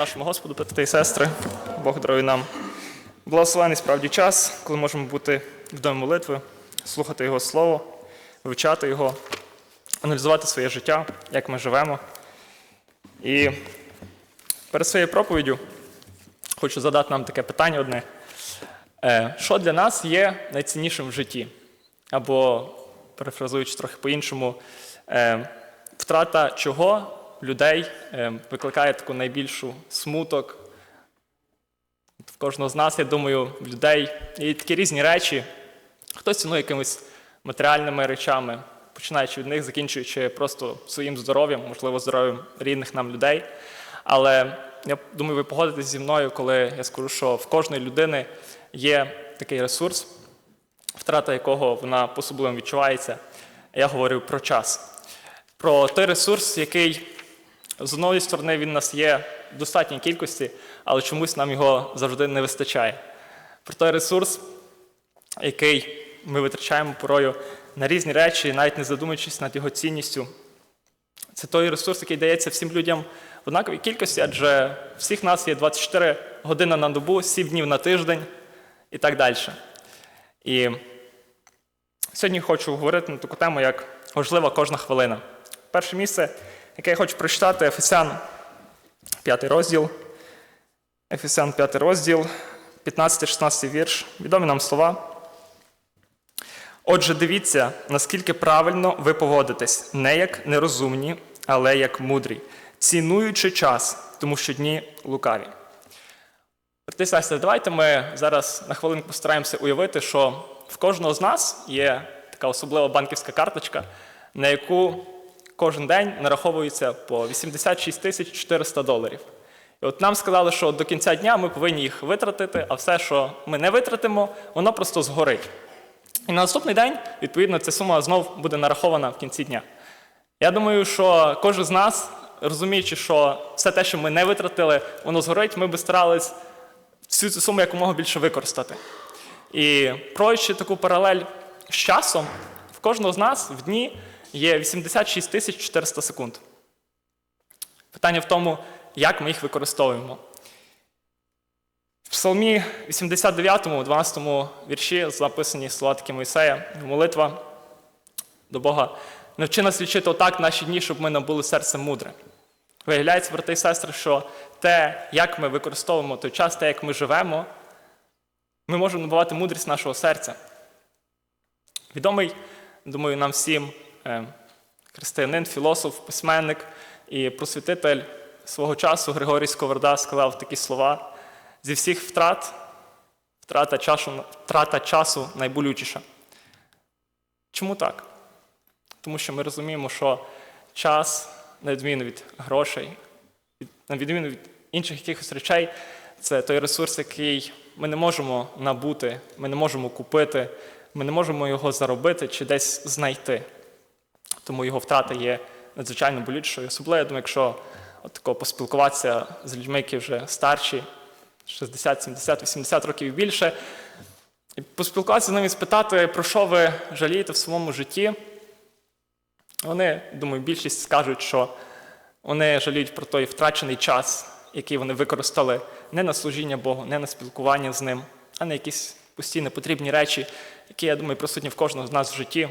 Нашому Господу, брати і сестри, Бог дарує нам благословений справді час, коли можемо бути в домі молитви, слухати Його Слово, вивчати Його, аналізувати своє життя, як ми живемо. І перед своєю проповіддю хочу задати нам таке питання одне. Е, Що для нас є найціннішим в житті? Або, перефразуючи трохи по-іншому, е, втрата чого людей е, викликає таку найбільшу смуток. В кожного з нас, я думаю, в людей є такі різні речі. Хтось цінує якимись матеріальними речами, починаючи від них, закінчуючи просто своїм здоров'ям, можливо, здоров'ям рідних нам людей. Але я думаю, ви погодитесь зі мною, коли я скажу, що в кожної людини є такий ресурс, втрата якого вона по-особливо відчувається. Я говорю про час. Про той ресурс, який з одної сторони він у нас є в достатній кількості, але чомусь нам його завжди не вистачає. Про той ресурс, який ми витрачаємо порою на різні речі, навіть не задумуючись над його цінністю. Це той ресурс, який дається всім людям в однаковій кількості, адже всіх нас є 24 години на добу, 7 днів на тиждень і так далі. І сьогодні хочу говорити на таку тему, як важлива кожна хвилина. Перше місце, яке я хочу прочитати, Ефесян, 5 розділ. Ефесян 5 розділ, 15-16 вірш. Відомі нам слова. Отже, дивіться, наскільки правильно ви поводитесь, не як нерозумні, але як мудрі, цінуючи час, тому що дні лукаві. Брати давайте ми зараз на хвилинку постараємося уявити, що в кожного з нас є така особлива банківська карточка, на яку кожен день нараховується по 86 тисяч 400 доларів. І от нам сказали, що до кінця дня ми повинні їх витратити, а все, що ми не витратимо, воно просто згорить. І на наступний день, відповідно, ця сума знов буде нарахована в кінці дня. Я думаю, що кожен з нас, розуміючи, що все те, що ми не витратили, воно згорить, ми би старались всю цю суму якомога більше використати. І проводячи таку паралель з часом, в кожного з нас в дні є 86 тисяч 400 секунд. Питання в тому, як ми їх використовуємо. В Псалмі 89, 12 вірші записані слова такі Мойсея, молитва до Бога. Навчи нас лічити отак наші дні, щоб ми набули серце мудре. Виявляється, брати і сестри, що те, як ми використовуємо той час, те, як ми живемо, ми можемо набувати мудрість нашого серця. Відомий, думаю, нам всім християнин, філософ, письменник і просвітитель свого часу Григорій Сковорода сказав такі слова: зі всіх втрат, втрата часу, втрата часу найболючіша. Чому так? Тому що ми розуміємо, що час, на відміну від грошей, на відміну від інших якихось речей, це той ресурс, який ми не можемо набути, ми не можемо купити, ми не можемо його заробити чи десь знайти. Тому його втрата є надзвичайно болючою. Особливо, я думаю, якщо от тако поспілкуватися з людьми, які вже старші, 60, 70, 80 років і більше, і поспілкуватися з ними і спитати, про що ви жалієте в своєму житті. Вони, думаю, більшість скажуть, що вони жаліють про той втрачений час, який вони використали не на служіння Богу, не на спілкування з ним, а на якісь пусті непотрібні речі, які, я думаю, присутні в кожного з нас в житті.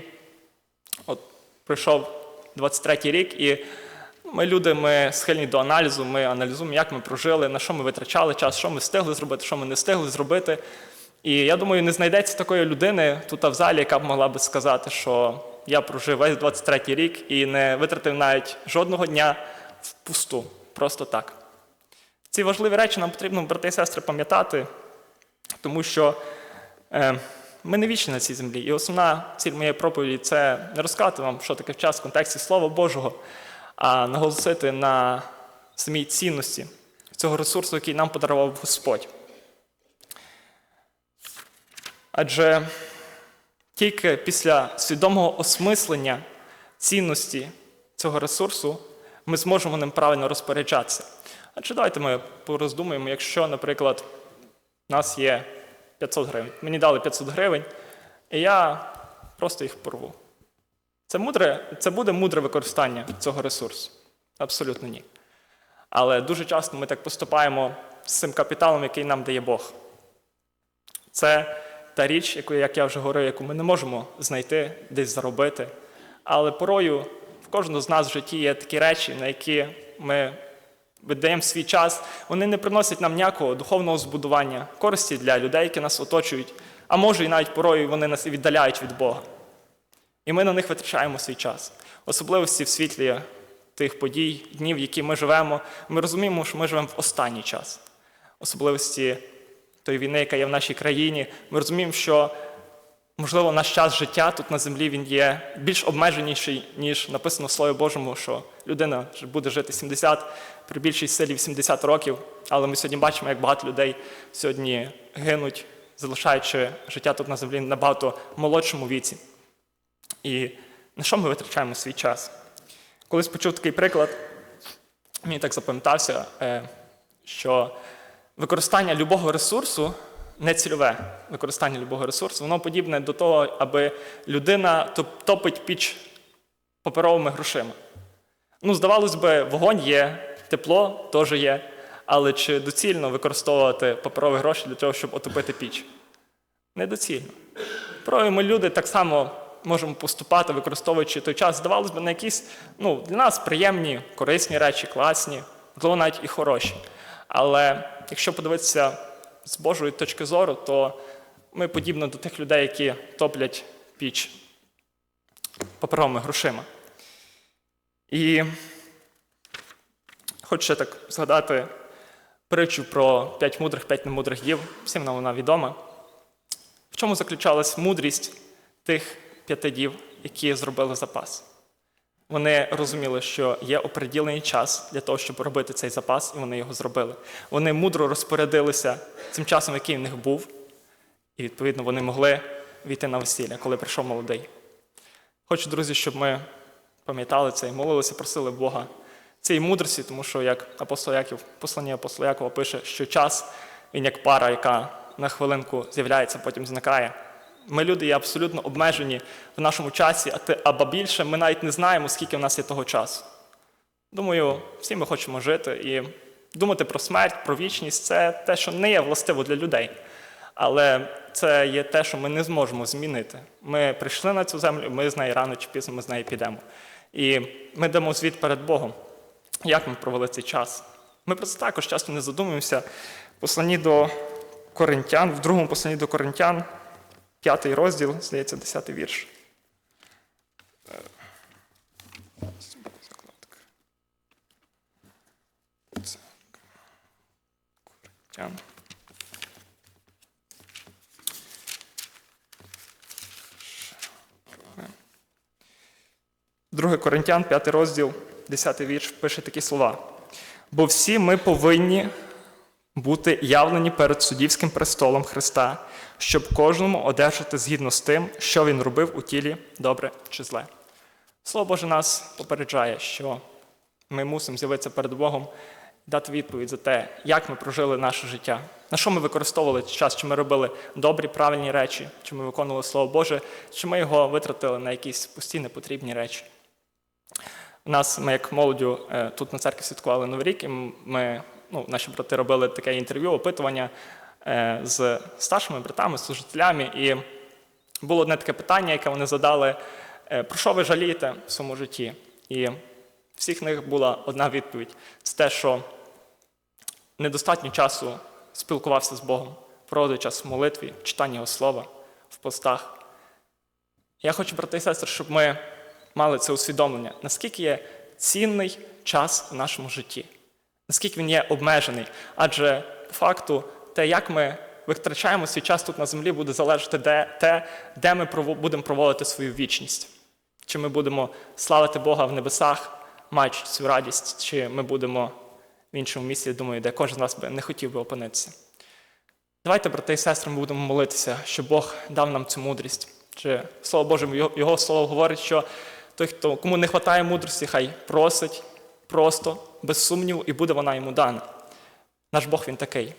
Пройшов 23-й рік, і ми люди, ми схильні до аналізу, ми аналізуємо, як ми прожили, на що ми витрачали час, що ми встигли зробити, що ми не встигли зробити. І я думаю, не знайдеться такої людини тут в залі, яка б могла би сказати, що я прожив весь 23-й рік і не витратив навіть жодного дня впусту, просто так. Ці важливі речі нам потрібно, брати і сестри, пам'ятати, тому що е, ми не вічні на цій землі. І основна ціль моєї проповіді це не розказати вам, що таке час в контексті Слова Божого, а наголосити на самій цінності цього ресурсу, який нам подарував Господь. Адже тільки після свідомого осмислення цінності цього ресурсу ми зможемо ним правильно розпоряджатися. Адже давайте ми пороздумуємо, якщо, наприклад, у нас є 500 гривень, мені дали 500 гривень, і я просто їх порву. Це, мудре, це буде мудре використання цього ресурсу? Абсолютно ні. Але дуже часто ми так поступаємо з цим капіталом, який нам дає Бог. Це та річ, яку, як я вже говорив, яку ми не можемо знайти, десь заробити. Але порою в кожного з нас в житті є такі речі, на які ми віддаємо свій час. Вони не приносять нам ніякого духовного збудування, користі для людей, які нас оточують, а може і навіть порою вони нас віддаляють від Бога. І ми на них витрачаємо свій час. Особливості в світлі тих подій, днів, в які ми живемо, ми розуміємо, що ми живемо в останній час. Особливості тої війни, яка є в нашій країні, ми розуміємо, що, можливо, наш час життя тут на землі він є більш обмеженіший, ніж написано в Слові Божому, що людина буде жити 70, при більшій силі 80 років. Але ми сьогодні бачимо, як багато людей сьогодні гинуть, залишаючи життя тут на землі набагато молодшому віці. І на що ми витрачаємо свій час? Колись почув такий приклад, мені так запам'ятався, е, що використання любого ресурсу не цільове використання любого ресурсу, воно подібне до того, аби людина топить піч паперовими грошима. Ну, здавалось би, вогонь є, тепло теж є, але чи доцільно використовувати паперові гроші для того, щоб отопити піч? Недоцільно. Порою ми люди так само можемо поступати, використовуючи той час, здавалось би, на якісь ну, для нас приємні, корисні речі, класні, можливо, навіть і хороші. Але якщо подивитися з Божої точки зору, то ми подібні до тих людей, які топлять піч паперовими грошима. І хочу ще так згадати притчу про п'ять мудрих, п'ять немудрих дів. Всім нам вона відома. В чому заключалась мудрість тих п'яти дів, які зробили запас? Вони розуміли, що є оприділений час для того, щоб робити цей запас, і вони його зробили. Вони мудро розпорядилися цим часом, який в них був, і відповідно вони могли війти на весілля, коли прийшов молодий. Хочу, друзі, щоб ми пам'ятали це і молилися, просили Бога цієї мудрості, тому що, як апостол Яків, послання апостола Якова пише, що час він як пара, яка на хвилинку з'являється, потім зникає. Ми люди є абсолютно обмежені в нашому часі, або більше ми навіть не знаємо, скільки в нас є того часу. Думаю, всі ми хочемо жити і думати про смерть, про вічність це те, що не є властиво для людей. Але це є те, що ми не зможемо змінити. Ми прийшли на цю землю, ми з неї рано чи пізно ми з неї підемо. І ми дамо звіт перед Богом, як ми провели цей час. Ми про це також часто не задумуємося. Посланні до Коринтян, в другому посланні до Коринтян, п'ятий розділ, здається, десятий вірш. Друге Коринтян, 5 розділ, 10 вірш, пише такі слова. Бо всі ми повинні бути явлені перед суддівським престолом Христа, щоб кожному одержати згідно з тим, що він робив у тілі, добре чи зле. Слово Боже нас попереджає, що ми мусимо з'явитися перед Богом дати відповідь за те, як ми прожили наше життя, на що ми використовували час, чи ми робили добрі, правильні речі, чи ми виконували Слово Боже, чи ми його витратили на якісь пусті непотрібні речі. У нас ми як молоддю е, тут на церкві святкували Новий рік, і ми, ну, наші брати робили таке інтерв'ю, опитування е, з старшими братами, служителями. І було одне таке питання, яке вони задали: е, про що ви жалієте в своєму житті? І всіх них була одна відповідь: це те, що недостатньо часу спілкувався з Богом, проводив час в молитві, читання Його слова, в постах. Я хочу, брати і сестри, щоб ми мали це усвідомлення, наскільки є цінний час в нашому житті, наскільки він є обмежений. Адже по факту те, як ми витрачаємо свій час тут на землі, буде залежати де, те, де ми будемо проводити свою вічність. Чи ми будемо славити Бога в небесах, маючи цю радість, чи ми будемо в іншому місці, думаю, де кожен з нас би не хотів би опинитися. Давайте, брати і сестри, ми будемо молитися, щоб Бог дав нам цю мудрість. Чи Слово Боже, його, слово говорить, що той, хто кому не вистачає мудрості, хай просить просто, без сумніву, і буде вона йому дана. Наш Бог він такий.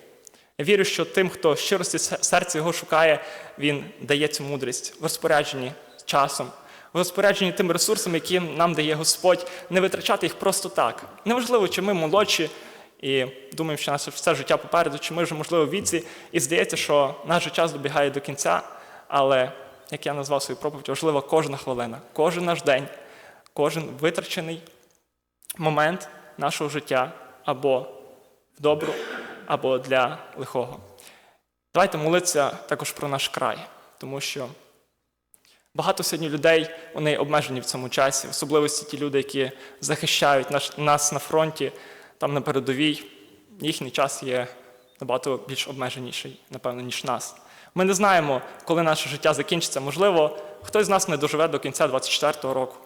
Я вірю, що тим, хто щирості серця його шукає, він дає цю мудрість в розпорядженні часом, в розпорядженні тими ресурсами, які нам дає Господь, не витрачати їх просто так. Неважливо, чи ми молодші і думаємо, що наше все життя попереду, чи ми вже, можливо, в віці, і здається, що наш час добігає до кінця, але, як я назвав свою проповідь, важлива кожна хвилина, кожен наш день, кожен витрачений момент нашого життя або в добру, або для лихого. Давайте молитися також про наш край, тому що багато сьогодні людей вони обмежені в цьому часі, в особливості ті люди, які захищають наш, нас на фронті, там на передовій. Їхній час є набагато більш обмеженіший, напевно, ніж нас. Ми не знаємо, коли наше життя закінчиться. Можливо, хтось з нас не доживе до кінця 24-го року,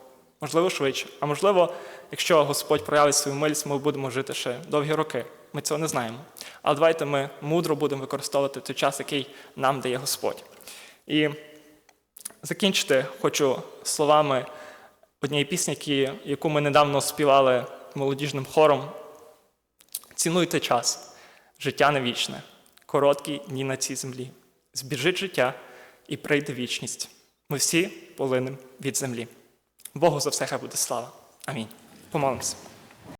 можливо, швидше. А можливо, якщо Господь проявить свою милість, ми будемо жити ще довгі роки. Ми цього не знаємо. Але давайте ми мудро будемо використовувати той час, який нам дає Господь. І закінчити хочу словами однієї пісні, яку ми недавно співали молодіжним хором. Цінуйте час, життя не вічне, короткі дні на цій землі. Збіжить життя і прийде вічність. Ми всі полинем від землі. Богу за все хай буде слава. Амінь. Помолимося.